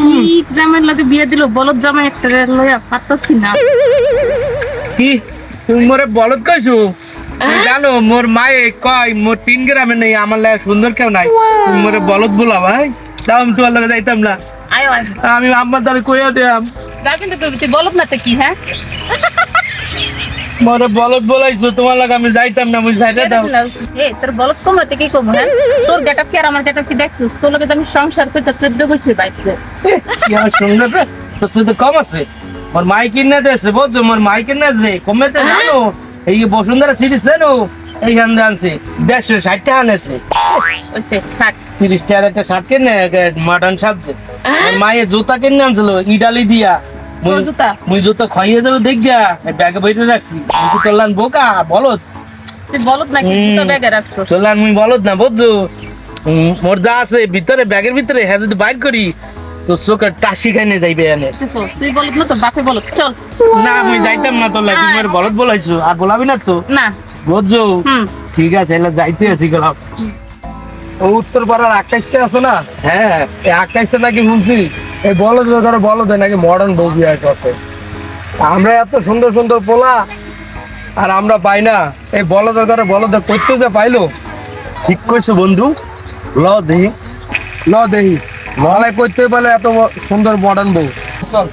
কি জামাই লাগে বিয়ে দিল বলদ জামাই একটা লইয়া পারতাছি না। কি? তুমি মোরে বলদ কইছো? জানো মোর মায়ে কয় মোর তিন গ্রামে নেই আমার লাগে সুন্দর কেউ নাই। তুমি মোরে বলদ বলা ভাই। তাও আমি তোমার লগে যাইতাম না। আমি আম্মার দ্বারা কইয়া যাবেন তো তুই বলদ না তো কি হ্যাঁ? মোরে বলদ বলাইছো তোমার লাগে আমি যাইতাম না যাইতে দাও। এ তোর কি কম হ্যাঁ? তোর গেটআপ কি আর আমার গেটআপ কি দেখছিস? তোর লগে আমি সংসার করতে চোদ্দ গোষ্ঠীর বাইতে কি আমার সুন্দর রে? তোর সাথে কম আছে? মোর মাই কিনে দেছে বুঝছ? মোর মাই কিনে দে কমেতে জানো? এই বসুন্ধরা সিটি সেনো এইখান দিয়ে আনছে দেড়শো ষাট টাকা আনেছে তিরিশ টাকার একটা শার্ট কিনে মডার্ন সাজছে মায়ের জুতা কিনে আনছিল ইডালি দিয়া? মুই জুতা। খাইয়ে দেবো দেখ গিয়া। ব্যাগে বইতে রাখছি। মুই তোলান বোকা বলত তুই নাকি? হুম। ব্যাগে রাখছস। তোলান মুই বলত না বুঝছ? মোর যা আছে ভিতরে ব্যাগের ভিতরে হ্যাঁ যদি বাইর করি তো চোখে টাসি খাইনে যাইবে এনে। তুই বলদ না তো বাপে বলদ। চল। না আমি যাইতাম না তোর লাগে তুমি বলত বলাইছো। আর বলাবি না তো? না। বুঝছ? ঠিক আছে এলা যাইতে আছি গেলাম। উত্তর পাড়ার আকাশটা আছে না? হ্যাঁ এই আকাশটা নাকি শুনছি এই বলদ বলো তো নাকি মডার্ন বউ বিয়ে করছে। আমরা এত সুন্দর সুন্দর পোলা আর আমরা পাই না। এই বলদ বলো তো করতে যে পাইলো। ঠিক কইছো বন্ধু ল দেহি। ল দেহি। মালায় করতে পারলে এত সুন্দর মডার্ন বউ। চল।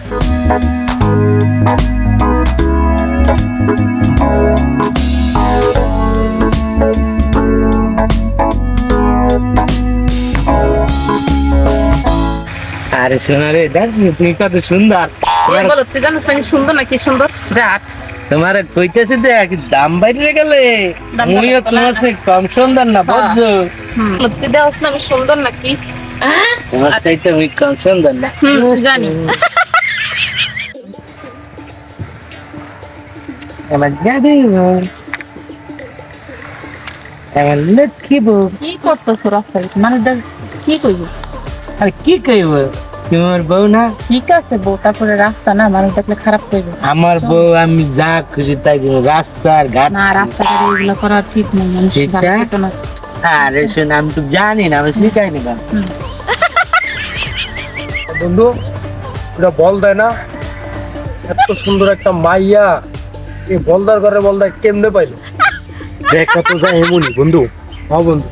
আরে রে দেখছিস তুমি কত সুন্দর। এ বলদ তুই জানিস সুন্দর না কি সুন্দর? জাট তোমার কইতেছি তো এক দাম বাইরে গেলে মুইও তোমার সে কম সুন্দর না বুঝছ? তুই না আমি সুন্দর নাকি? তোমার চাইতে মুই কম সুন্দর না। জানি। আমার আমার লক্ষ্মী বউ। কি করতেছ রাস্তায়? দেখ কি কইব? আর কি কইব? তোমার বউ না? ঠিক আছে বউ তারপরে রাস্তা না মানুষ দেখলে খারাপ করবে। আমার বউ আমি যা খুশি তাই দিব। ঘাট। না রাস্তাঘাটে এগুলো করা ঠিক নেই মানুষ না? আরে শোন আমি তো জানি না আমি শিখাই নিবা। বন্ধু এটা বল দেয় না? এত সুন্দর একটা মাইয়া এই বলদার ঘরে বলদার কেমনে পাইলো? দেখা তো যায় এমনই বন্ধু। হ্যাঁ বন্ধু।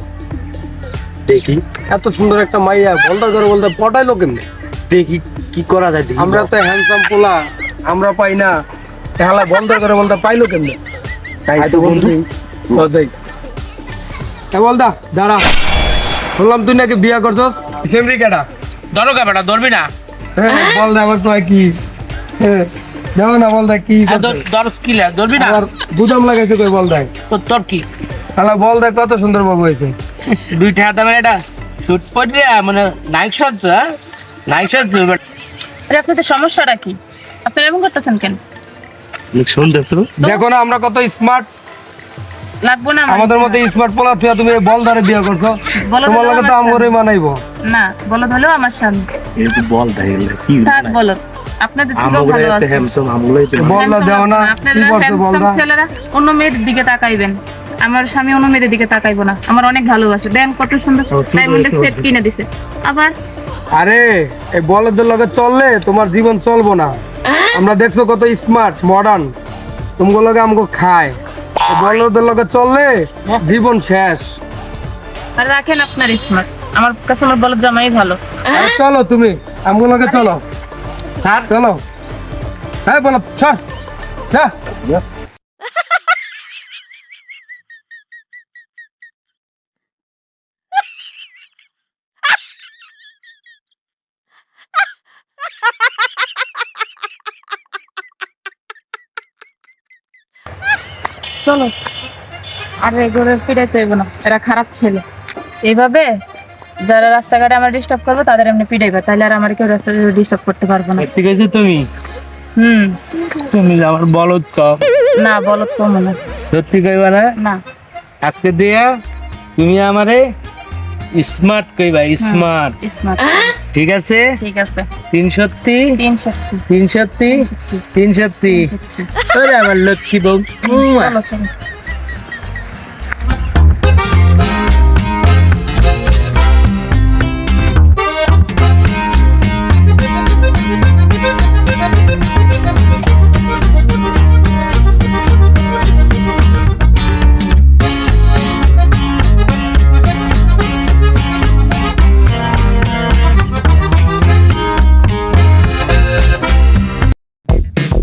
দেখি। এত সুন্দর একটা মাইয়া বলদার ঘরে বলদার পটাইলো কেমনে? দেখি কি করা যায় দেখি আমরা তো হ্যান্ডসাম পোলা আমরা পাই না। তাহলে বন্ধ করে বলতে পাইলো কেন তাই তো বন্ধু। দেখ। এ বলদা দাঁড়া। শুনলাম তুই নাকি বিয়া করছস? ফেব্রিক এটা ধরো বেটা ধরবি না। হ্যাঁ বল দা আবার তো কি। হ্যাঁ যাও না বল দা কি আর ধর- ধর কি লে, ধরবি না? আবার বুদাম লাগাইছে কই বল দা। তোর তোর কি? তাহলে বল দা কত সুন্দর বাবু হয়েছে। দুই টাকা দামের এটা শুট পড়ে মানে নাইক সাজছ আরে আপনাদের সমস্যাটা কি? আপনারা এমন করতেছেন কেন? সুন্দর তো দেখো না আমরা কত স্মার্ট লাগবো না আমার? আমাদের মতো স্মার্ট পোলা তুই তুমি বল ধারে বিয়া করছ। তোমার লগে তো আমার মানাইবো। না বলো আমার স্বামী। এই তো বল কি থাক বলো। আপনাদের ভালো আছে। হ্যামসাম আমগুলো এত বল দা না কি করছ বল handsome ছেলেরা অন্য মেয়েদের দিকে তাকাইবেন। আমার স্বামী অন্য মেয়েদের দিকে তাকাইবো না। আমার অনেক ভালোবাসে। দেন কত সুন্দর ডায়মন্ডের সেট কিনে দিছে। আবার আরে এই বলদের লগে চললে তোমার জীবন চলবো না। আমরা দেখছ কত স্মার্ট মডার্ন তোমার লগে আমাকে খায়। বলদের লগে চললে জীবন শেষ। আর রাখেন আপনার স্মার্ট আমার কাছে আমার বলো জামাই ভালো। আরে চলো তুমি আমগো লগে চলো। স্যার? চলো। হ্যাঁ বলো চল। যা। চলো। আর এগুলো ফিরাইতে হইব না এরা খারাপ ছেলে। এইভাবে যারা রাস্তাঘাটে আমার ডিস্টার্ব করবে তাদের এমনি পিটাইবে তাহলে আর আমার কেউ রাস্তা ডিস্টার্ব করতে পারব না। ঠিক আছে তুমি? হুম। তুমি আমার বলদ কম না বলদ কম না সত্যি কইবা না? না। আজকে দিয়া তুমি আমারে স্মার্ট কই স্মার্ট। স্মার্ট। ঠিক আছে? ঠিক আছে। তিন সত্যি তিন সত্যি তিন সত্যি তিন সত্যি আমার লক্ষ্মী বউ মুয়া। চলো চলো।